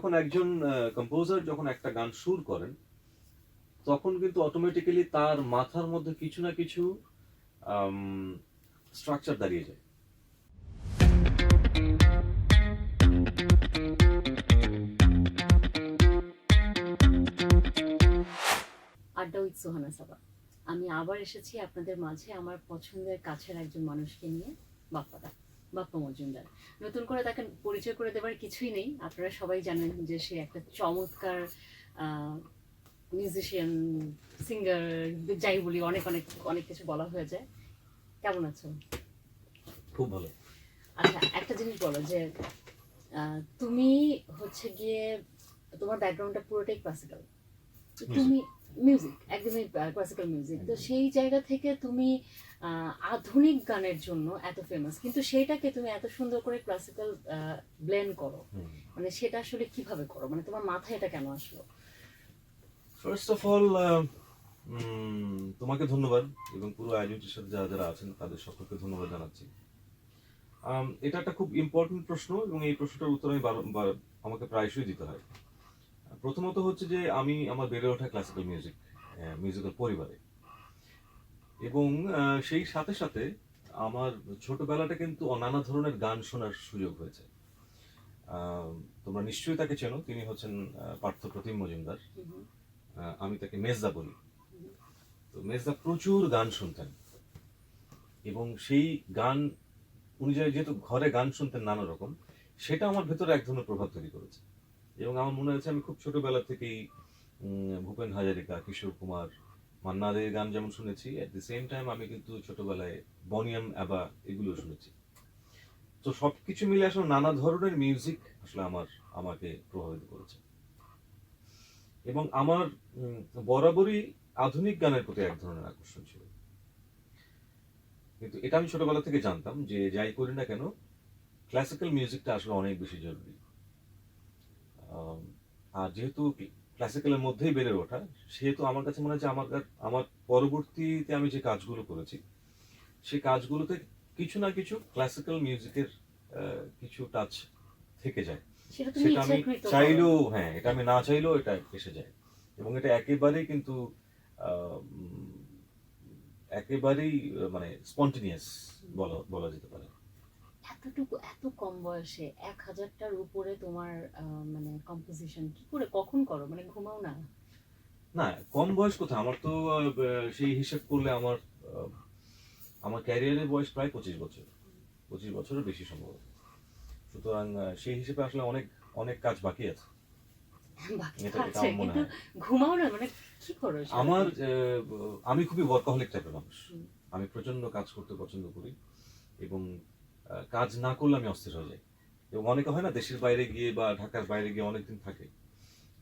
যখন একজন কম্পোজার যখন একটা গান সুর করেন, তখন কিন্তু অটোমেটিক্যালি তার মাথার মধ্যে কিছু না কিছু স্ট্রাকচার দাঁড়িয়ে যায়। আড্ডা উইথ সোহানা সাবা। আমি আবার এসেছি আপনাদের মাঝে আমার পছন্দের কাছের একজন মানুষকে নিয়ে, বাপ্পাদা। বাপ্পা মজুমদার। নতুন করে তাকে পরিচয় করে দেবার কিছুই নেই। আপনারা সবাই জানেন যে সে একটা চমৎকার মিউজিশিয়ান সিঙ্গার যাই বলি অনেক অনেক অনেক কিছু বলা হয়ে যায়। কেমন আছো? খুব ভালো। আচ্ছা একটা জিনিস বলো যে তুমি হচ্ছে গিয়ে তোমার ব্যাকগ্রাউন্ডটা পুরোটাই ক্লাসিক্যাল তুমি মিউজিক একদমই ক্লাসিক্যাল মিউজিক তো সেই জায়গা থেকে তুমি আধুনিক গানের জন্য এত ফেমাস কিন্তু সেটাকে তুমি এত সুন্দর করে ক্লাসিক্যাল ব্লেন্ড করো। মানে সেটা আসলে কীভাবে করো? মানে তোমার মাথায় এটা কেন আসলো? ফার্স্ট অফ অল তোমাকে ধন্যবাদ এবং পুরো আয়োজনটির সাথে যারা যারা আছেন তাদের সকলকে ধন্যবাদ জানাচ্ছি। এটা একটা খুব ইম্পর্টেন্ট প্রশ্ন এবং এই প্রশ্নটার উত্তর আমি আমাকে প্রায়শই দিতে হয়। প্রথমত হচ্ছে যে আমি আমার বেড়ে ওঠা ক্লাসিক্যাল মিউজিক মিউজিক্যাল পরিবারে। এবং সেই সাথে সাথে আমার ছোটবেলাটা কিন্তু নানা ধরনের গান শোনার সুযোগ হয়েছে। তোমরা নিশ্চয়ই তাকে চেনো তিনি হচ্ছেন পার্থ প্রতিম মজুমদার। আমি তাকে মেজদা বলি। তো মেজদা প্রচুর গান শুনতেন। এবং সেই গান উনি যে- যেহেতু ঘরে গান শুনতেন নানা রকম সেটা আমার ভেতরে এক ধরনের প্রভাব তৈরি করেছে। এবং আমার মনে হয়েছে আমি খুব ছোটবেলা থেকেই ভূপেন হাজারিকা, কিশোর কুমার মান্না দের গান যেমন শুনেছি অ্যাট দি সেম টাইম আমি কিন্তু ছোটবেলায় বনিয়াম অ্যাবা এগুলো শুনেছি। তো সবকিছু মিলে আসলে নানা ধরনের মিউজিক আসলে আমার, আমাকে প্রভাবিত করেছে। এবং আমার বরাবরই আধুনিক গানের প্রতি এক ধরনের আকর্ষণ ছিল। কিন্তু এটা আমি ছোটবেলা থেকে জানতাম যে যাই করি না কেন ক্লাসিক্যাল মিউজিকটা আসলে অনেক বেশি জরুরি। আর যেহেতু ক্লাসিক্যালের মধ্যেই বেড়ে ওঠা সেহেতু আমার কাছে মনে হচ্ছে আমার কাছে- আমার পরবর্তীতে আমি যে কাজগুলো করেছি সেই কাজগুলোতে কিছু না কিছু ক্লাসিক্যাল মিউজিকের কিছু টাচ থেকে যায়। সেটা আমি চাইলেও হ্যাঁ এটা আমি না চাইলেও এটা এসে যায়। এবং এটা একেবারেই কিন্তু একেবারেই মানে স্পন্টিনিয়াস বলা বলা যেতে পারে। এতটুকু এত কম বয়সে এক হাজারটার উপরে তোমার মানে কম্পোজিশন কি করে কখন করো? মানে ঘুমাও না? না কম বয়স কোথায়? আমার তো সেই হিসেব করলে আমার আমার ক্যারিয়ারের বয়স প্রায় পঁচিশ বছর। পঁচিশ বছরের বেশি সম্ভবত সুতরাং সেই হিসেবে আসলে অনেক অনেক কাজ বাকি আছে। আমার মনে আমি খুবই ওয়ার্কাহলিক টাইপের মানুষ। আমি প্রচণ্ড কাজ করতে পছন্দ করি এবং কাজ না করলে আমি অস্থির হয়ে যাই। এবং অনেকে হয় না দেশের বাইরে গিয়ে বা ঢাকার বাইরে গিয়ে অনেকদিন থাকে।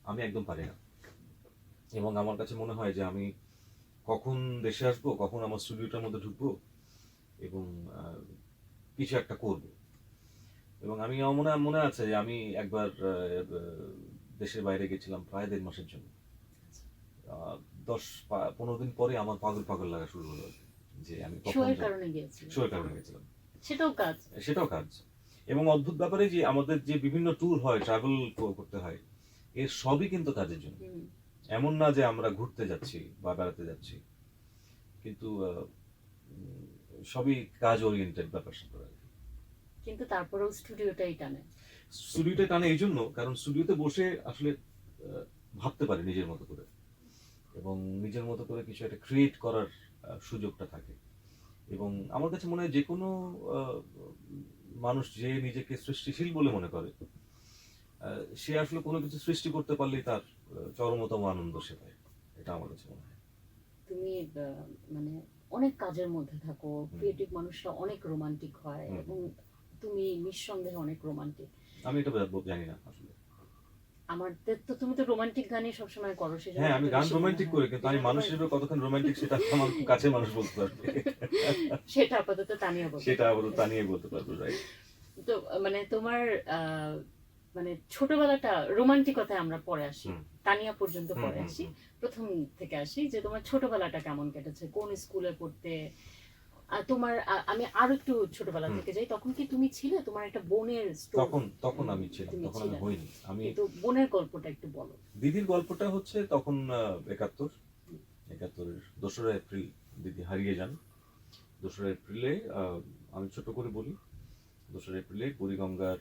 আমি একদম পারি না। এবং আমার কাছে মনে হয় যে আমি কখন দেশে আসব কখন আমার স্টুডিওটার মধ্যে ঢুকবো এবং কিছু একটা করব। এবং আমি আমার মনে মনে আছে যে আমি একবার দেশের বাইরে গেছিলাম প্রায় দেড় মাসের জন্য। দশ পনেরো দিন পরে আমার পাগল পাগল লাগা শুরু হলো। যে আমি শোয়ের কারণে গেছিলাম। সেটাও কাজ। সেটাও কাজ। এবং অদ্ভুত ব্যাপারে যে আমাদের যে বিভিন্ন ট্যুর হয় ট্রাভেল করতে হয় এর সবই কিন্তু কাজের জন্য। এমন না যে আমরা ঘুরতে যাচ্ছি বা বেড়াতে যাচ্ছি। কিন্তু সবই কাজ ওরিয়েন্টেড ব্যাপার স্যাপার কিন্তু তারপরেও স্টুডিওটাই টানে। স্টুডিওতে টানে এই জন্য কারণ স্টুডিওতে বসে আসলে ভাবতে পারি নিজের মতো করে। এবং নিজের মতো করে কিছু একটা ক্রিয়েট করার সুযোগটা থাকে। এবং আমার কাছে মনে হয় যে কোনো মানুষ যে নিজেকে সৃষ্টিশীল বলে মনে করে সে আসলে কোনো কিছু সৃষ্টি করতে পারলেই তার চরমতম আনন্দ সে পায় এটা আমার কাছে মনে হয়। তুমি মানে অনেক কাজের মধ্যে থাকো ক্রিয়েটিভ মানুষরা অনেক রোমান্টিক হয় এবং তুমি নিঃসন্দেহে অনেক রোমান্টিক আমি এটা জানি না আসলে। আমার তো তুমি তো রোমান্টিক গানই সবসময় করো সেজন্য হ্যাঁ আমি গান রোমান্টিক করি কিন্তু আমি মানুষ হিসেবে কতক্ষণ রোমান্টিক সেটা আমার কাছের মানুষ বলতে পারবে। সেটা আপাতত তানিয়া বলতে সেটা আবার তানিয়ে বলতে পারবে রাইট তো মানে তোমার আহ, মানে ছোটবেলাটা রোমান্টিকতায় আমরা পরে আসি তানিয়া পর্যন্ত পরে আসি প্রথম থেকে আসি যে তোমার ছোটবেলাটা কেমন কেটেছে কোন স্কুলে পড়তে তোমার আমি আরও একটু ছোটবেলা থেকে যাই। তখন কি তুমি ছিলে? তোমার একটা বোনের তখন তখন আমি ছিলাম তখন আমি হইনি। আমি কিন্তু বোনের গল্পটা একটু বলো। দিদির গল্পটা হচ্ছে তখন একাত্তর। একাত্তরের দোসরা এপ্রিল দিদি হারিয়ে যান। দোসরা এপ্রিলে আমি ছোট করে বলি। দোসরা এপ্রিলে বুড়িগঙ্গার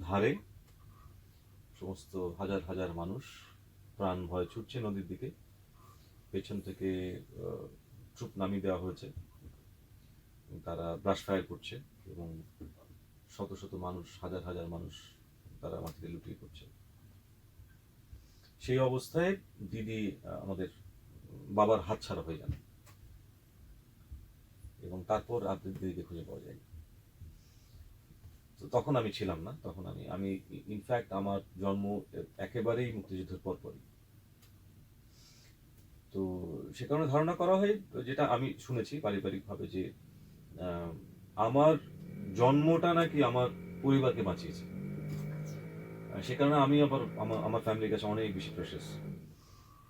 ধারে সমস্ত হাজার হাজার মানুষ প্রাণ ভয় ছুটছে নদীর দিকে। পেছন থেকে ট্রুপ নামিয়ে দেওয়া হয়েছে। তারা ব্রাশ ফায়ার করছে এবং শত শত মানুষ, হাজার হাজার মানুষ তারা মাটিতে লুটিয়ে পড়ছে সেই অবস্থায় দিদি আমাদের বাবার হাতছাড়া হয়ে যান এবং তারপর আপনার দিদিকে খুঁজে পাওয়া যায় তো তখন আমি ছিলাম না, তখন আমি আমি ইনফ্যাক্ট আমার জন্ম একেবারেই মুক্তিযুদ্ধের পর পরই তো সে কারণে ধারণা করা হয়, যেটা আমি শুনেছি পারিবারিকভাবে যে আমার জন্মটা নাকি আমার পরিবারকে বাঁচিয়েছে। সে কারণে আমি আবার আমার আমার ফ্যামিলির কাছে অনেক বেশি প্রেশাস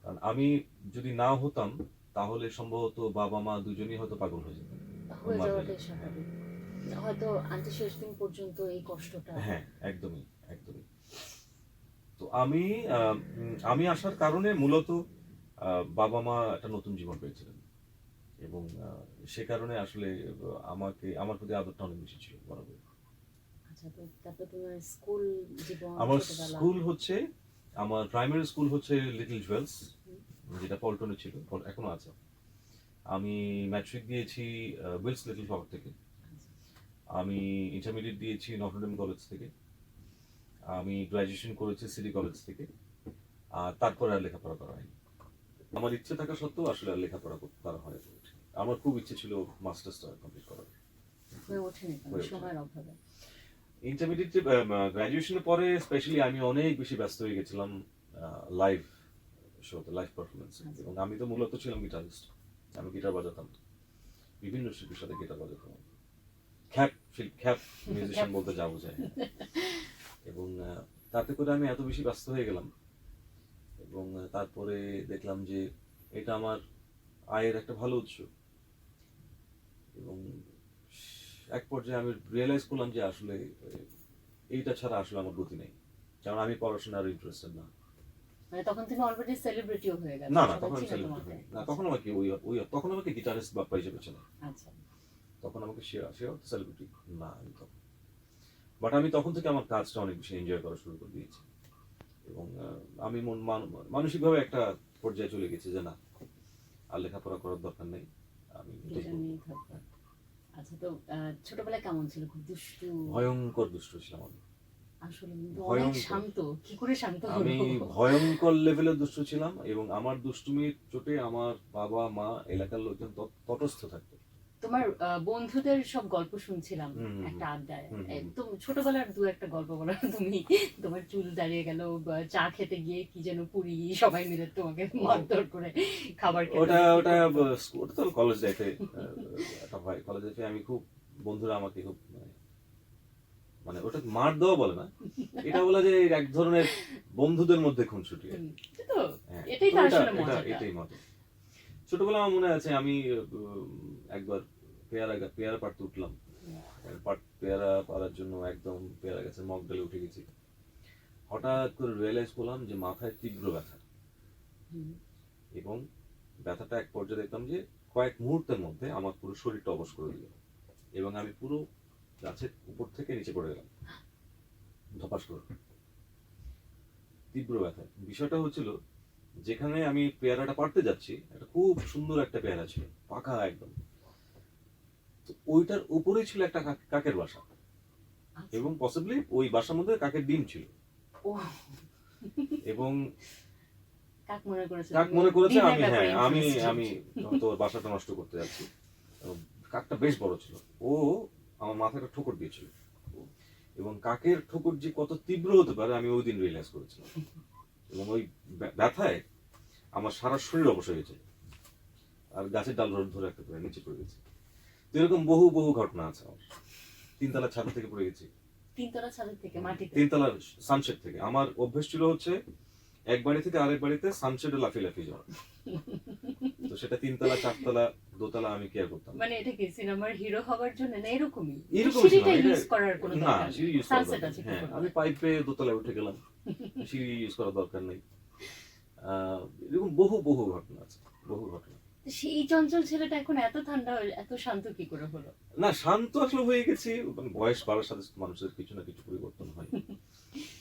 কারণ আমি যদি না হতাম তাহলে সম্ভবত বাবা মা দুজনেই হয়তো পাগল হয়ে যেত হয়ে মাঝে। যাওয়াটাই স্বাভাবিক। হয়তো আন্টি শেষ দিন পর্যন্ত এই কষ্টটা। হ্যাঁ একদমই একদমই। তো আমি আমি আসার কারণে মূলত আহ, বাবা মা একটা নতুন জীবন পেয়েছিলেন। এবং সে কারণে আসলে আমাকে আমার প্রতি আদরটা অনেক বেশি ছিল বরাবর আচ্ছা তো তারপর তোমার স্কুল জীবন আমার স্কুল হচ্ছে আমার প্রাইমারি স্কুল হচ্ছে লিটল জুয়েলস যেটা পল্টনে ছিল এখনও আছে। আমি ম্যাট্রিক দিয়েছি উইলস লিটল শহর থেকে। আমি ইন্টারমিডিয়েট দিয়েছি নটরডেম কলেজ থেকে। আমি গ্রাজুয়েশন করেছি সিটি কলেজ থেকে। আর তারপরে আর লেখাপড়া করা হয়নি। আমার ইচ্ছে থাকা সত্ত্বেও আসলে আর লেখাপড়া করা হয় আমার খুব ইচ্ছে ছিল মাস্টার্সটা কমপ্লিট করার। হয়ে ওঠেনি সময়ের অভাবে। ইন্টারমিডিয়েট গ্রাজুয়েশনের পরে স্পেশালি আমি অনেক বেশি ব্যস্ত হয়ে গেছিলাম লাইভ শোতে লাইভ পারফরমেন্স। এবং আমি তো মূলত ছিলাম গিটারিস্ট আমি গিটার বাজাতাম। বিভিন্ন শিল্পীর সাথে গিটার বাজাতাম। খ্যাপ শিল- খ্যাপ মিউজিশিয়ান বলতে যা বোঝায়। এবং তাতে করে আমি এত বেশি ব্যস্ত হয়ে গেলাম। এবং তারপরে দেখলাম যে এটা আমার আয়ের একটা ভালো উৎস। এবং এক পর্যায়ে আমি রিয়েলাইজ করলাম যে আসলে এইটা ছাড়া আসলে আমার গতি নেই। কারণ আমি পড়াশোনার ইন্টারেস্টেড না। তখন তুমি অলরেডি সেলিব্রিটিও হয়ে গেছো না না তখন আমি চিনে celebrity তোমাকে। হইনি। না তখন আমাকে ওই ওই তখন আমাকে গিটারিস্ট বাপ্পা হিসেবে চেনে। আচ্ছা। তখন আমাকে সে সে সেলিব্রিটি না আমি তখন। বাট আমি তখন থেকে আমার কাজটা অনেক বেশি এনজয় করা শুরু করে দিয়েছি। এবং আমি মন মান- মানসিকভাবে একটা পর্যায়ে চলে গেছি যে না আর লেখাপড়া করার দরকার নেই। থাকবে। আচ্ছা তো ছোটবেলায় কেমন ছিল? খুব দুষ্টু? ভয়ঙ্কর দুষ্টু ছিলাম আমি। আসলে অনেক শান্ত। কি করে শান্ত আমি ভয়ঙ্কর লেভেলে দুষ্টু ছিলাম এবং আমার দুষ্টুমির চোটে আমার বাবা মা এলাকার লোকজন তটস্থ থাকতো। তোমার বন্ধুদের সব গল্প শুনছিলাম একটা আড্ডায়। একদম ছোটবেলার দু একটা গল্প বলো। তুমি তোমার চুল দাঁড়িয়ে গেল চা খেতে গিয়ে কি যেন পুরি সবাই মিলে তোমাকে মারধর করে খাবার ওটা ওটা ওটা তো কলেজ লাইফে কলেজ লাইফে আমি খুব বন্ধুরা আমাকে খুব মানে মানে ওটা মার দেওয়া বলে না। এটা বলা যে এক ধরনের বন্ধুদের মধ্যে খুনসুটি। হ্যাঁ। এটাই মজা ছোটবেলা আমার মনে আছে আমি একবার পেয়ারা গা- পেয়ারা পাড়তে উঠলাম। পেয়ারা পাড়ার জন্য একদম পেয়ারা গাছের মগ ডালে উঠে গেছি। হঠাৎ করে রিয়েলাইজ করলাম যে মাথায় তীব্র ব্যথা। এবং ব্যথাটা এক পর্যায়ে দেখলাম যে কয়েক মুহূর্তের মধ্যে আমার পুরো শরীরটা অবশ করে দিল। এবং আমি পুরো গাছের উপর থেকে নিচে পড়ে গেলাম। ধপাস করে। তীব্র ব্যথা। বিষয়টা হচ্ছিল যেখানে আমি পেয়ারাটা পাড়তে যাচ্ছি একটা খুব সুন্দর একটা পেয়ারা ছিল পাকা একদম। তো ওইটার উপরেই ছিল একটা কাকের বাসা। আচ্ছা। এবং পসিবলি ওই বাসার মধ্যে কাকের ডিম ছিল। এবং কাক মনে করেছে কাক মনে করেছে আমি হ্যাঁ আমি আমি ওর বাসাটা নষ্ট করতে যাচ্ছি। কাকটা বেশ বড় ছিল। ও আমার মাথাটা ঠোকর দিয়েছিল। এবং কাকের ঠোকর যে কত তীব্র হতে পারে আমি ওই দিন রিয়েলাইজ করেছিলাম। এবং ওই ব্যা- ব্যথায় আমার সারা শরীর অবশ হয়ে গেছে। আর গাছের ডাল ধরে ধরে রাখতে পারে নিচে পড়ে গেছে। তো এরকম বহু বহু ঘটনা আছে তিনতলা ছাদ থেকে পড়ে গেছি। তিনতলা ছাদের থেকে মাটিতে? তিনতলার সানসেট থেকে। আমার অভ্যেস ছিল হচ্ছে এক বাড়ি থেকে আরেক বাড়িতে সানসেটে লাফি লাফি যাওয়া। তো সেটা তিনতলা চারতলা দোতলা আমি কেয়ার করতাম। মানে এটা কি সিনেমার হিরো হওয়ার জন্য না এরকমই? এরকম সিঁড়িটা ইউজ করার কোনো না। সিঁড়ি ইউজ Sunset আছে আমি পাইপে দোতলায় উঠে গেলাম। সিঁড়ি ইউজ করার দরকার নেই। আহ, এরকম বহু বহু ঘটনা আছে। বহু ঘটনা। সেই চঞ্চল ছেলেটা এখন এত ঠান্ডা হয়ে- এত শান্ত কি করে হলো? না শান্ত আসলে হয়ে গেছি মানে বয়স বাড়ার সাথে সাথে মানুষের কিছু না কিছু পরিবর্তন হয়।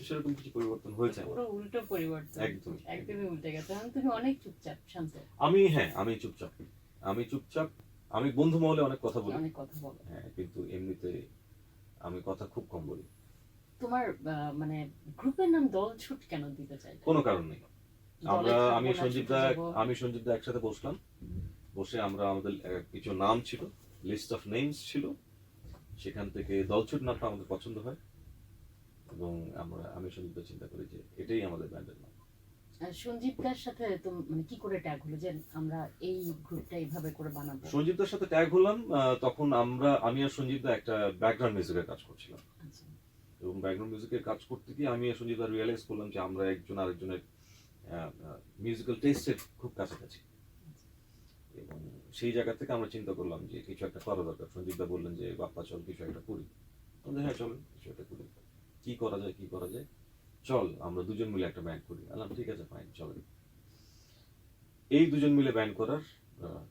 সেরকম কিছু পরিবর্তন হয়েছে পুরো উল্টো পরিবর্তন। একদম একদমই। উল্টে গেছে। এখন তুমি অনেক চুপচাপ শান্ত। আমি হ্যাঁ আমি চুপচাপ। আমি চুপচাপ আমি বন্ধু মহলে অনেক কথা বলি। অনেক কথা বলো। হ্যাঁ কিন্তু এমনিতে আমি কথা খুব কম বলি। তোমার আহ, মানে গ্রুপের নাম দল ছুট কেন দিতে চাই কোনো কারণ নেই। আমরা আমি সঞ্জীব দা আমি সঞ্জীব দা একসাথে বসলাম। বসে আমরা আমাদের কিছু নাম ছিল লিস্ট অফ নেমস ছিল। সেখান থেকে দলছুট নামটা আমাদের পছন্দ হয়। এবং আমরা আমি সঞ্জীব দা চিন্তা করি যে এটাই আমাদের ব্যান্ডের নাম। সাথে তো মানে কি করে ট্যাগ হলো? যে আমরা এই গ্রুপটা এইভাবে করে বানাবো? সাথে ট্যাগ হলাম তখন আমরা আমি আর সঞ্জীব দা একটা ব্যাকগ্রাউন্ড মিউজিকের কাজ করছিলাম। আচ্ছা। এবং ব্যাকগ্রাউন্ড মিউজিকের কাজ করতে গিয়ে আমি আর সঞ্জীব দা রিয়েলাইজ করলাম যে আমরা একজন আরেকজনের মিউজিক্যাল টেস্টের খুব কাছাকাছি। এবং সেই জায়গা থেকে আমরা চিন্তা করলাম যে কিছু একটা করা দরকার। সঞ্জীব দা বললেন যে বাপ্পা চল কিছু একটা করি। আমরা হ্যাঁ চল কিছু একটা করি। কি করা যায় কি করা যায়? চল আমরা দুজন মিলে একটা ব্যান্ড করি। আলাম ঠিক আছে ফাইন চলেন এই দুজন মিলে ব্যান্ড করার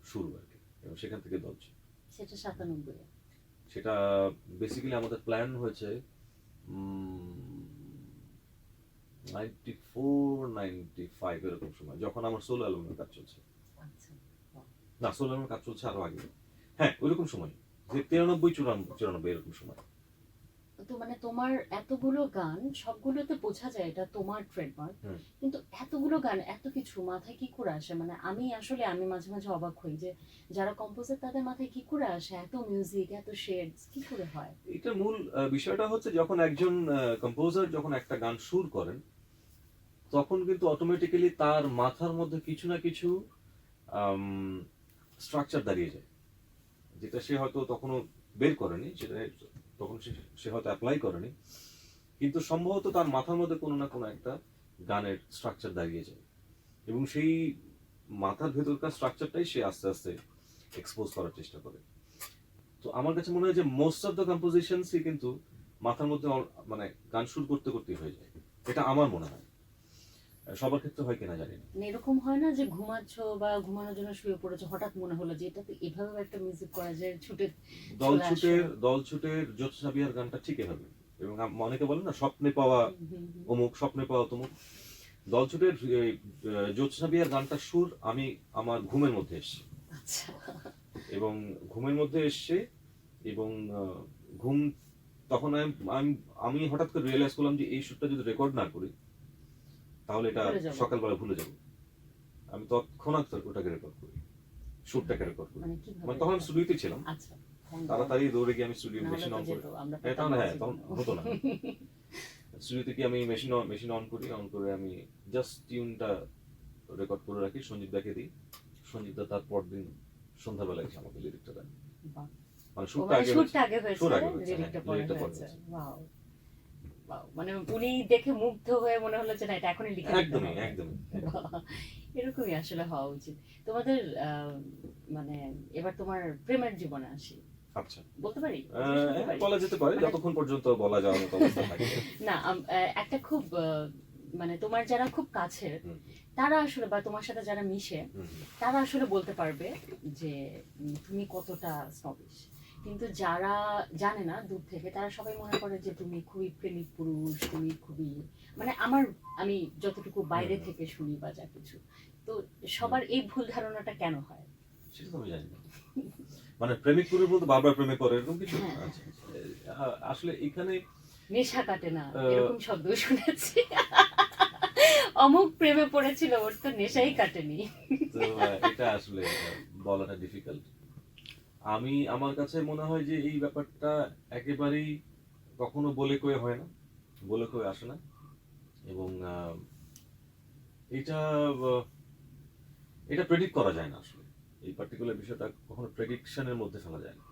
শুরু আর কি। এবং সেখান থেকে দলছে সেটা সাতানব্বই সেটা বেসিক্যালি আমাদের প্ল্যান হয়েছে নাইনটি ফোর নাইনটি ফাইভ এরকম সময় যখন আমার সোলো অ্যালবামের কাজ চলছে। আচ্ছা না সোলো অ্যালবামের কাজ চলছে আরও আগে। হ্যাঁ ওইরকম সময়। যে তিরানব্বই চুরানব্বই চুরানব্বই এরকম সময়। তো মানে তোমার এতগুলো গান সবগুলোতে বোঝা যায় এটা তোমার ট্রেডমার্ক কিন্তু এতগুলো গান এত কিছু মাথায় কি করে আসে? মানে আমি আসলে আমি মাঝে মাঝে অবাক হই যে যারা কম্পোজার তাদের মাথায় কি করে আসে? এত মিউজিক এত শেডস কি করে হয়? এটার মূল বিষয়টা হচ্ছে যখন একজন কম্পোজার যখন একটা গান সুর করেন তখন কিন্তু অটোমেটিক্যালি তার মাথার মধ্যে কিছু না কিছু স্ট্রাকচার দাঁড়িয়ে যায়। যেটা সে হয়তো তখনও বের করেনি, সেটা তখন সে- হয়তো অ্যাপ্লাই করেনি। কিন্তু সম্ভবত তার মাথার মধ্যে কোনো না কোনো একটা গানের স্ট্রাকচার দাঁড়িয়ে যায়। এবং সেই মাথার ভেতরকার স্ট্রাকচারটাই সে আস্তে আস্তে এক্সপোজ করার চেষ্টা করে। তো আমার কাছে মনে হয় যে মোস্ট অফ দ্য কম্পোজিশনসই কিন্তু মাথার মধ্যে মানে গান শুরু করতে করতেই হয়ে যায়। এটা আমার মনে হয়। সবার ক্ষেত্রে হয় কিনা জানি না। মানে এরকম হয় না যে ঘুমাচ্ছ বা ঘুমানোর জন্য শুয়ে পড়েছো হঠাৎ মনে হলো যে এটাতে এভাবে একটা মিউজিক করা যায় ছুটে দল ছুটের। দল ছুটের জ্যোৎস্না গানটা ঠিক এভাবে। এবং অনেকে বলেন না স্বপ্নে পাওয়া। অমুক স্বপ্নে পাওয়া তমুক। দল ছুটের এই, আহ, গানটার সুর আমি আমার ঘুমের মধ্যে এসছে। আচ্ছা। এবং ঘুমের মধ্যে এসছে এবং ঘুম তখন আমি আমি- আমি হঠাৎ করে রিয়েলাইজ করলাম যে এই সুরটা যদি রেকর্ড না করি তাহলে এটা সকালবেলা ভুলে যাব। আমি তৎক্ষণাৎ ওটাকে রেকর্ড করি। সুরটাকে রেকর্ড করি। মানে মানে তখন স্টুডিওতে ছিলাম। আচ্ছা. তাড়াতাড়ি দৌড়ে গিয়ে আমি স্টুডিও মেশিন অন করি। হ্যাঁ, তখন হ্যাঁ তখন হতো না। স্টুডিওতে কি আমি মেশিন মেশিন অন করি অন করে আমি জাস্ট টিউনটা রেকর্ড করে রাখি। সঞ্জীব দাকে দিই। সঞ্জীব দা তার পরদিন সন্ধ্যাবেলা এসে আমাকে লিরিকটা দেন। মানে সুরটা মানে আগে আগে হয়েছে লিরিকটা পরে হয়েছে হয়েছে। Wow. Wow. মানে উনি দেখে মুগ্ধ হয়ে মনে হলো যে না এটা এখনই লিখে একদমই একদমই এরকমই আসলে হওয়া উচিত। তোমাদের মানে এবার তোমার প্রেমের জীবনে আসি। আচ্ছা। বলতে পারি? পারি? বলা যেতে পারে মানে- যতক্ষণ পর্যন্ত বলা যাওয়ার মতো অবস্থা থাকে। না আহ, একটা খুব মানে তোমার যারা খুব কাছের তারা আসলে বা তোমার সাথে যারা মিশে তারা আসলে বলতে পারবে যে তুমি কতটা স্নবিশ কিন্তু যারা জানে না দূর থেকে তারা সবাই মনে করে যে তুমি খুবই প্রেমিক পুরুষ তুমি খুবই মানে আমার আমি যতটুকু বাইরে থেকে শুনি বা যা কিছু তো সবার এই ভুল ধারণাটা কেন হয়? সেটা তো আমি জানি না। মানে প্রেমিক পুরুষ বলতে বারবার প্রেমে করে এরকম কিছু? হ্যাঁ। আচ্ছা, আচ্ছা। আসলে এখানে নেশা কাটে না এরকম শব্দ শুনেছি। অমুক প্রেমে পড়েছিল ওর তো নেশাই কাটেনি। তো এটা আসলে বলাটা ডিফিকাল্ট আমি আমার কাছে মনে হয় যে এই ব্যাপারটা একেবারেই কখনো বলে কয়ে হয় না বলে কয়ে আসে না। এবং এটা এটা প্রেডিক্ট করা যায় না আসলে। এই পার্টিকুলার বিষয়টা কখনো প্রেডিকশনের মধ্যে ফেলা যায় না।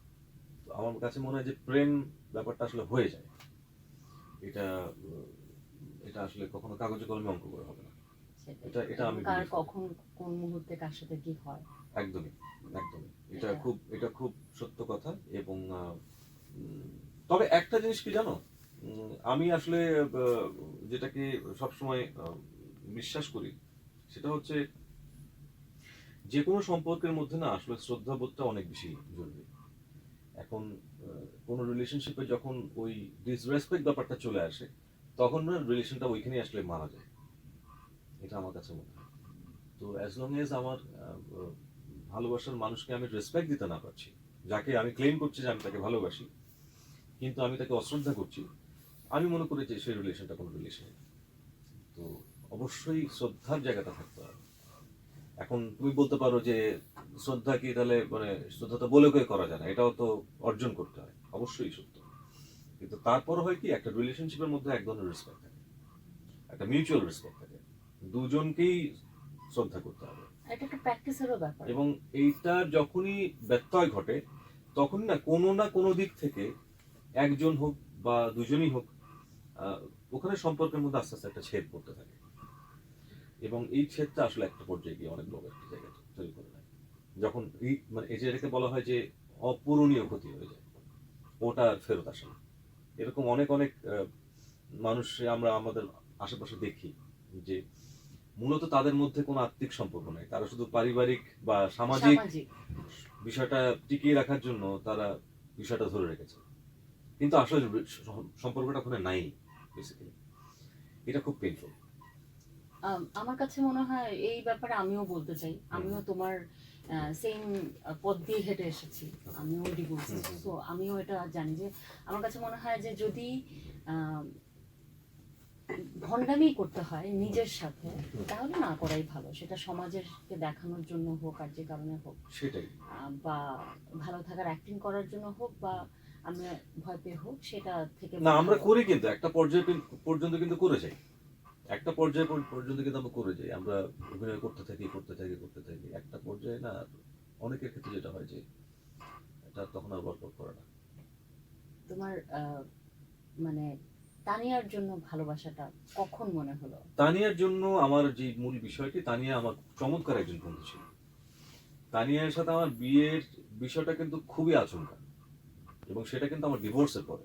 তো আমার কাছে মনে হয় যে প্রেম ব্যাপারটা আসলে হয়ে যায়। এটা এটা আসলে কখনো কাগজে কলমে অঙ্ক করে হবে না। এটা- এটা আমি কার। কখন কোন মুহূর্তে কার সাথে কি হয়। একদমই একদমই। এটা এটা- খুব এটা খুব সত্য কথা এবং তবে একটা জিনিস কি জানো? আমি আসলে যেটাকে সবসময় বিশ্বাস করি সেটা হচ্ছে যে কোনো সম্পর্কের মধ্যে না আসলে শ্রদ্ধাবোধটা অনেক বেশি জরুরি। এখন কোনো রিলেশনশিপে যখন ওই ডিসরেসপেক্ট ব্যাপারটা চলে আসে তখন না রিলেশনটা ওইখানে আসলে মারা যায়। এটা আমার কাছে মনে হয়। তো অ্যাজ লং এজ আমার ভালোবাসার মানুষকে আমি রেসপেক্ট দিতে না পারছি। যাকে আমি ক্লেম করছি যে আমি তাকে ভালোবাসি, কিন্তু আমি তাকে অশ্রদ্ধা করছি। আমি মনে করি যে সেই রিলেশনটা কোনো রিলেশন তো অবশ্যই শ্রদ্ধার জায়গাটা থাকতে হবে। এখন তুমি বলতে পারো যে শ্রদ্ধা কি তাহলে মানে শ্রদ্ধা তো বলে কয়ে করা যায় না, এটাও তো অর্জন করতে হয়। অবশ্যই সত্য। কিন্তু তারপর হয় কি, একটা রিলেশনশিপের মধ্যে এক ধরনের রেসপেক্ট থাকে। একটা মিউচুয়াল রেসপেক্ট থাকে। দুজনকেই শ্রদ্ধা করতে হবে। এবং এইটার যখনই ব্যত্যয় ঘটে, তখন না কোনো না কোনো দিক থেকে একজন হোক বা দুজনই হোক ওখানে সম্পর্কের মধ্যে আস্তে আস্তে একটা ছেদ পড়তে থাকে। এবং এই ছেদটা আসলে একটা পর্যায়ে গিয়ে অনেক লোক একটা জায়গায় তৈরি করে নেয় যখন মানে এই যেটাকে বলা হয় যে অপূরণীয় ক্ষতি হয়ে যায়, ওটা ফেরত আসে না। এরকম অনেক অনেক মানুষ আমরা আমাদের আশেপাশে দেখি যে মূলত তাদের মধ্যে কোনো আত্মিক সম্পর্ক নেই। তারা শুধু পারিবারিক বা সামাজিক বিষয়টা টিকিয়ে রাখার জন্য তারা বিষয়টা ধরে রেখেছে। কিন্তু আসলে সম্পর্কটা ওখানে নাই বেসিক্যালি এটা খুব পেইনফুল আম, আমার কাছে মনে হয় এই ব্যাপারে আমিও বলতে চাই। আমিও তোমার সেম পথ দিয়ে হেঁটে এসেছি। আমিও ডিভোর্স। তো আমিও এটা জানি যে আমার কাছে মনে হয় যে যদি ভণ্ডামি করতে হয় নিজের সাথে তাহলে না করাই ভালো। সেটা সমাজেরকে দেখানোর জন্য হোক আর যে কারণে হোক। সেটাই। বা ভালো থাকার অ্যাক্টিং করার জন্য হোক বা আমি ভয় পেয়ে হোক সেটা থেকে না আমরা। করি কিন্তু একটা পর্যায়ে পর্যন্ত কিন্তু করে যাই। একটা পর্যায়ে পর- পর্যন্ত কিন্তু আমরা করে যাই। আমরা অভিনয় করতে থাকি করতে থাকি করতে থাকি। একটা পর্যায়ে না অনেকের ক্ষেত্রে যেটা হয় যে এটা তখন আর ওয়ার্কআউট করে না। তোমার মানে তানিয়ার জন্য ভালোবাসাটা কখন মনে হলো? তানিয়ার জন্য আমার যে মূল বিষয়টি তানিয়া আমার চমৎকার একজন বন্ধু ছিল। তানিয়ার সাথে আমার বিয়ের বিষয়টা কিন্তু খুবই আচমকা এবং সেটা কিন্তু আমার ডিভোর্সের পরে।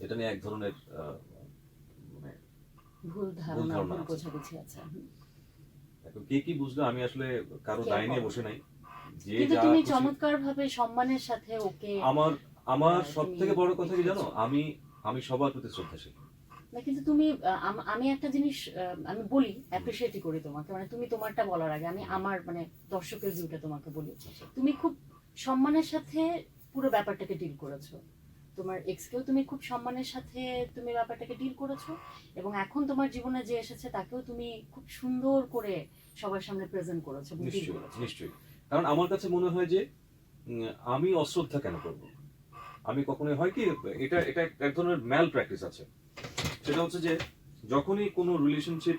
এটা নিয়ে এক ধরনের মানে ভুল ধারণা ধারণা ভুল বোঝাবুঝি আছে এখন কে কি বুঝলো আমি আসলে কারও দায় নিয়ে বসে নাই। যে কিন্তু তুমি খুশি- চমৎকার ভাবে সম্মানের সাথে ওকে আমার আমার আহ, সব থেকে বড় কথা কি জানো? আমি আমি সবার প্রতি শ্রদ্ধাশীল। না কিন্তু তুমি আমি একটা জিনিস আমি বলি অ্যাপ্রিসিয়েটই করি তোমাকে। মানে তুমি তোমারটা বলার আগে আমি আমার মানে দর্শকের ভিউটা তোমাকে বলি। আচ্ছা। তুমি খুব সম্মানের সাথে পুরো ব্যাপারটাকে ডিল করেছ। তোমার এক্সকেও তুমি খুব সম্মানের সাথে তুমি ব্যাপারটাকে ডিল করেছ। এবং এখন তোমার জীবনে যে এসেছে তাকেও তুমি খুব সুন্দর করে সবার সামনে প্রেজেন্ট করেছ নিশ্চয়ই নিশ্চয়ই। কারণ আমার কাছে মনে হয় যে আমি অশ্রদ্ধা কেন করব? আমি কখনোই হয় কি এটা এটা এক- ধরনের ম্যাল প্র্যাকটিস আছে। সেটা হচ্ছে যে যখনই কোনো রিলেশনশিপ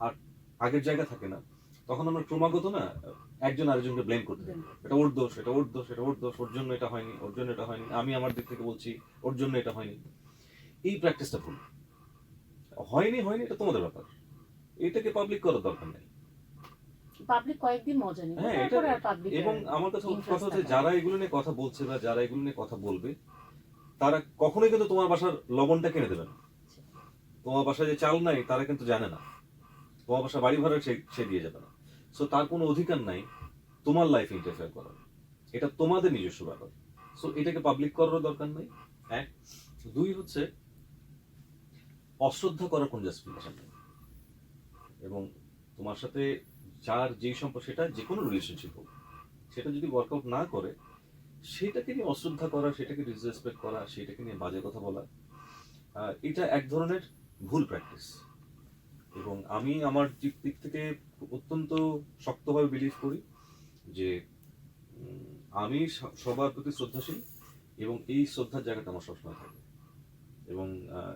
আর আগের জায়গা থাকে না তখন আমরা ক্রমাগত না একজন আরেকজনকে ব্লেম করতে এটা ওর দোষ এটা ওর দোষ এটা ওর দোষ ওর জন্য এটা হয়নি ওর জন্য এটা হয়নি আমি আমার দিক থেকে বলছি ওর জন্য এটা হয়নি। এই প্র্যাকটিসটা ভুল হয়নি হয়নি এটা তোমাদের ব্যাপার। এটাকে পাবলিক করার দরকার নেই। পাবলিক কয়েকদিন মজা নেবে হ্যাঁ, তারপরে আর পাবলিক এবং আমার কাছে কথা হচ্ছে যারা এগুলো নিয়ে কথা বলছে বা যারা এগুলো নিয়ে কথা বলবে তারা কখনোই কিন্তু তোমার বাসার লবণটা কিনে দেবে না। তোমার বাসায় যে চাল নাই তারা কিন্তু জানে না। তোমার বাসা বাড়ি ভাড়া সে দিয়ে যাবে না। সো তার কোনো অধিকার নাই তোমার লাইফে ইন্টারফেয়ার করার। এটা তোমাদের নিজস্ব ব্যাপার। সো এটাকে পাবলিক করারও দরকার নেই। এক। দুই হচ্ছে অশ্রদ্ধা করার কোন জাস্টিফিকেশন নেই। এবং তোমার সাথে যার যেই সম্পর্ক সেটা যে কোনো রিলেশনশিপ হোক, সেটা যদি ওয়ার্কআউট না করে, সেটাকে নিয়ে অশ্রদ্ধা করা, সেটাকে ডিসরেসপেক্ট করা, সেটাকে নিয়ে বাজে কথা বলা এটা এক ধরনের ভুল প্র্যাকটিস এবং আমি আমার দিক থেকে অত্যন্ত শক্তভাবে বিলিভ করি যে আমি সবার প্রতি শ্রদ্ধাশীল এবং এই শ্রদ্ধার জায়গাটা আমার সবসময় থাকে। এবং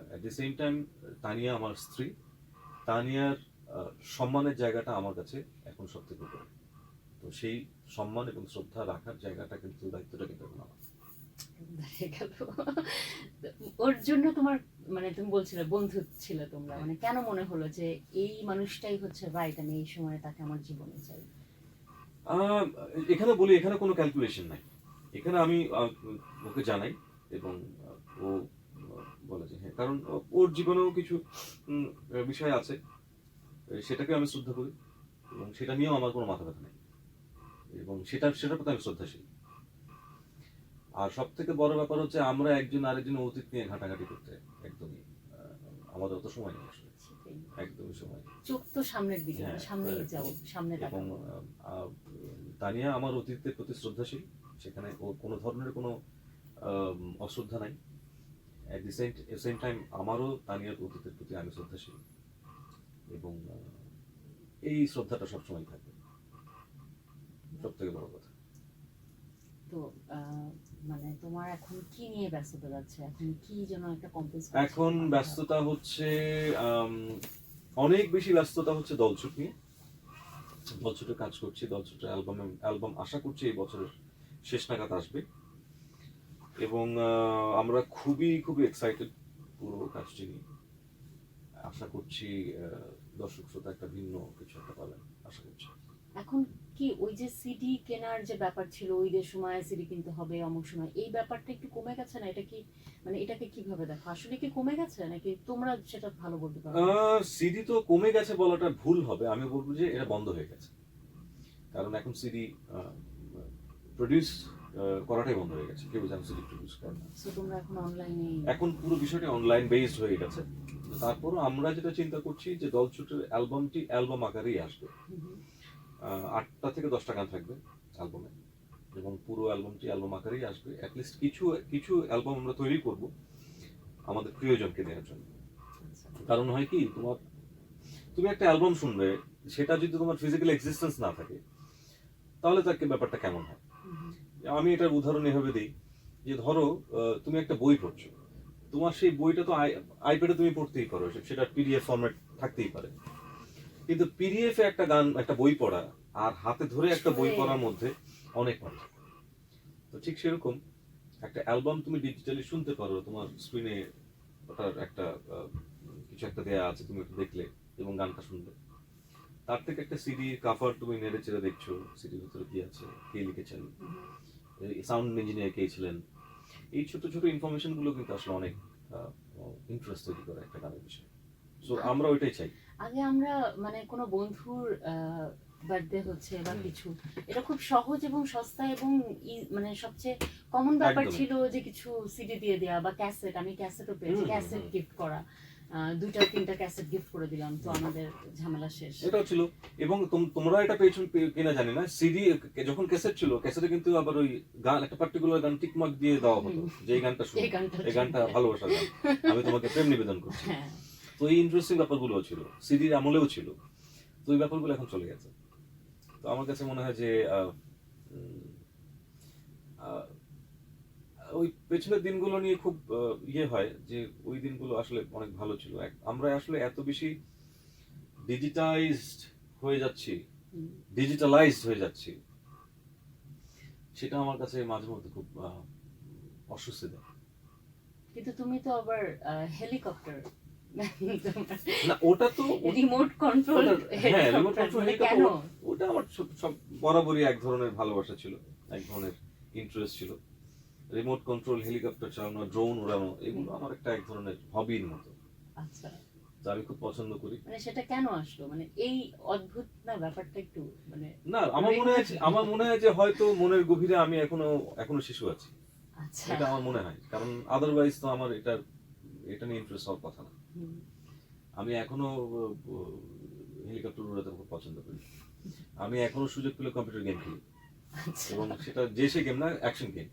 at the same time Tania আমার স্ত্রী। তানিয়ার সম্মানের জায়গাটা আমার কাছে এখন সব থেকে উপরে। তো সেই সম্মান এবং শ্রদ্ধা রাখার জায়গাটা কিন্তু দায়িত্বটা কিন্তু এখন আমার। ওর জন্য তোমার মানে তুমি বলছিলে বন্ধু ছিল তোমরা। মানে কেন মনে হলো যে এই মানুষটাই হচ্ছে রাইট আমি এই সময় তাকে আমার জীবনে চাই। এখানে বলি এখানে কোনো ক্যালকুলেশন নাই। এখানে আমি ওকে জানাই এবং ও বলে যে হ্যাঁ কারণ ওর জীবনেও কিছু বিষয় আছে। সেটাকে আমি শ্রদ্ধা করি এবং সেটা নিয়েও আমার কোনো মাথা ব্যথা নেই। এবং সেটা সেটার প্রতি আমি শ্রদ্ধাশীল। আর সব থেকে বড় ব্যাপার হচ্ছে আমরা একজন আরেকজন অতীত নিয়ে ঘাটাঘাটি করতে একদমই আমাদের অত সময় নেই আসলে। একদমই সময় চোখ তো সামনের দিকে হ্যাঁ, সামনেই যাও সামনে এবং তানিয়া আমার অতীতের প্রতি শ্রদ্ধাশীল সেখানে কোনো ধরনের কোনো অশ্রদ্ধা নাই। At the same same time আমারও তানিয়ার অতীতের প্রতি আমি শ্রদ্ধাশীল। এবং এই শ্রদ্ধাটা সবসময় থাকবে সব থেকে বড় কথা। তো মানে তোমার এখন কি নিয়ে ব্যস্ততা যাচ্ছে? এখন কি যেন একটা কম্পোজ এখন ব্যস্ততা হচ্ছে অনেক বেশি ব্যস্ততা হচ্ছে দলছুট। নিয়ে দলছুটে কাজ করছি দলছুটের অ্যালবাম অ্যালবাম আশা করছি এই বছরের শেষ নাগাদ আসবে। এবং আমরা খুবই খুবই এক্সাইটেড পুরো কাজটি নিয়ে। আশা করছি দর্শক শ্রোতা একটা ভিন্ন কিছু একটা পাবেন আশা করছি। এখন কি ওই যে সিডি কেনার যে ব্যাপার ছিল ওই যে সময় সিডি কিনতে হবে অমুক সময় এই ব্যাপারটা একটু কমে গেছে না? এটা কি মানে এটাকে কীভাবে দেখো? আসলে কি কমে গেছে নাকি তোমরা সেটা ভালো বলতে পারো? সিডি তো কমে গেছে বলাটা ভুল হবে। আমি বলব যে এটা বন্ধ হয়ে গেছে। কারণ এখন সিডি প্রডিউস করাটাই বন্ধ হয়ে গেছে। কেউ যেন সিডি প্রডিউস করে না। এখন অনলাইনে এখন পুরো বিষয়টা অনলাইন বেসড হয়ে গেছে। তারপরও আমরা যেটা চিন্তা করছি যে দলছুটের অ্যালবামটি অ্যালবাম আকারেই আসবে। আটটা থেকে দশটা গান থাকবে অ্যালবামে এবং পুরো অ্যালবামটি অ্যালবাম আকারেই আসবে। অ্যাটলিস্ট কিছু কিছু অ্যালবাম আমরা তৈরি করব আমাদের প্রিয়জনকে দেওয়ার জন্য। কারণ হয় কি, তোমার, তুমি একটা অ্যালবাম শুনবে, সেটা যদি তোমার ফিজিক্যাল এক্সিস্টেন্স না থাকে, তাহলে তাকে ব্যাপারটা কেমন হয়? আমি এটার উদাহরণ এভাবে দিই যে ধরো তুমি একটা বই পড়ছো। তোমার সেই বইটা তো আইপ্যাডে তুমি পড়তেই পারো সেটা পিডিএফ ফরম্যাট থাকতেই পারে। কিন্তু পিডিএফ এ একটা গান একটা বই পড়া আর হাতে ধরে একটা বই পড়ার মধ্যে অনেক পার্থক্য। তো ঠিক সেরকম একটা অ্যালবাম তুমি ডিজিটালি শুনতে পারো তোমার স্ক্রিনে ওটার একটা কিছু একটা দেয়া আছে তুমি একটু দেখলে এবং গানটা শুনলে। তার থেকে একটা সিডি কাভার তুমি নেড়ে চেড়ে দেখছ সিডির ভিতরে কি আছে কে লিখেছেন? সাউন্ড ইঞ্জিনিয়ার কে ছিলেন এই ছোট ছোট ইনফরমেশনগুলো কিন্তু আসলে অনেক ইন্টারেস্ট তৈরি করে একটা গানের বিষয়ে। সো আমরা ওইটাই চাই। আগে আমরা মানে কোনো বন্ধুর বার্থডে হচ্ছে বা কিছু এটা খুব সহজ এবং সস্তা এবং মানে সবচেয়ে কমন ব্যাপার ছিল যে কিছু সিডি দিয়ে দেওয়া বা ক্যাসেট আমি ক্যাসেটও পেয়েছি ক্যাসেট গিফট করা। দুইটা তিনটা ক্যাসেট গিফট করে দিলাম তো আমাদের ঝামেলা শেষ। এটাও ছিল। এবং তোমরা এটা পেয়েছ কিনা জানি না। সিডি যখন ক্যাসেট ছিল ক্যাসেটে কিন্তু আবার ওই গান একটা পার্টিকুলার গান টিকমার্ক দিয়ে দেওয়া হতো যে এই গানটা শুনো। এই গানটা ভালোবাসা গান। আমি তোমাকে প্রেম নিবেদন করছি। হ্যাঁ। তো এই ইন্টারেস্টিং ব্যাপারগুলো ছিল। সিডির আমলেও ছিল। তো এই ব্যাপারগুলো এখন চলে গেছে। তো আমার কাছে মনে হয় যে ওই পেছনের দিনগুলো নিয়ে খুব ইয়ে হয় যে ওই দিনগুলো আসলে অনেক ভালো ছিল। আমরা আসলে এত বেশি ডিজিটাইজড হয়ে যাচ্ছি। ডিজিটালাইজড হয়ে যাচ্ছি সেটা আমার কাছে মাঝে মধ্যে খুব অস্বস্তি দেয়। কিন্তু তুমি তো আবার হেলিকপ্টার না ওটা তো রিমোট কন্ট্রোল হ্যাঁ রিমোট কন্ট্রোল কেন কেন? ওটা আমার সব বরাবরই এক ধরনের ভালোবাসা ছিল এক ধরনের ইন্টারেস্ট ছিল। রিমোট কন্ট্রোল হেলিকপ্টার চালানো ড্রোন উড়ানো এগুলো আমার একটা এক ধরনের হবির মতো। আচ্ছা। তো আমি খুব পছন্দ করি। মানে সেটা কেন আসলো? মানে এই অদ্ভুত না ব্যাপারটা একটু মানে না আমার মনে হয় আমার মনে হয় যে হয়তো মনের গভীরে আমি এখনও এখনও শিশু আছি। আচ্ছা। এটা আমার মনে হয়। কারণ আদারওয়াইজ তো আমার এটা এটা নিয়ে ইন্টারেস্ট হওয়ার কথা না। আমি এখনও হেলিকপ্টার উড়াতে খুব পছন্দ করি। আমি এখনও সুযোগ পেলে কম্পিউটার গেম খেলি। আচ্ছা। এবং সেটা যে সে গেম না অ্যাকশন গেম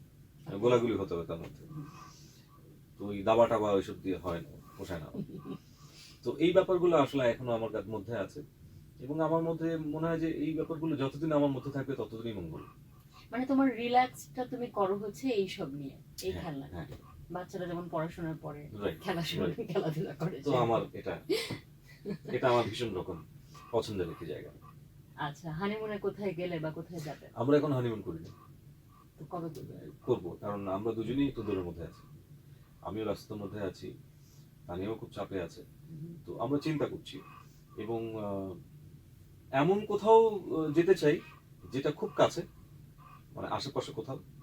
গোলাগুলি হতে হবে তার মধ্যে। তো ওই দাবা টাবা ওইসব দিয়ে হয় না পোষায় না। তো এই ব্যাপারগুলো আসলে এখনও আমার মধ্যে আছে। এবং আমার মধ্যে মনে হয় যে এই ব্যাপারগুলো যতদিন আমার মধ্যে থাকবে ততদিনই মঙ্গল। মানে তোমার রিল্যাক্সটা তুমি করো হচ্ছে এই সব নিয়ে এই হ্যাঁ, খেলনা। হ্যাঁ, বাচ্চারা যেমন পড়াশোনার পরে খেলা right. খেলাধুলা করে তো আমার এটা এটা আমার ভীষণ রকম পছন্দের একটি জায়গা। আচ্ছা হানিমুনে কোথায় গেলে বা কোথায় যাবে? আমরা এখন হানিমুন করিনি। তো কবে করব? কারণ আমরা দুজনেই তো দূরের মধ্যে আছি। আমিও রাস্তার মধ্যে আছি তানিও খুব চাপে আছে। তো আমরা চিন্তা করছি এবং আহ, এমন কোথাও যেতে চাই যেটা খুব কাছে মানে আশেপাশে কোথাও।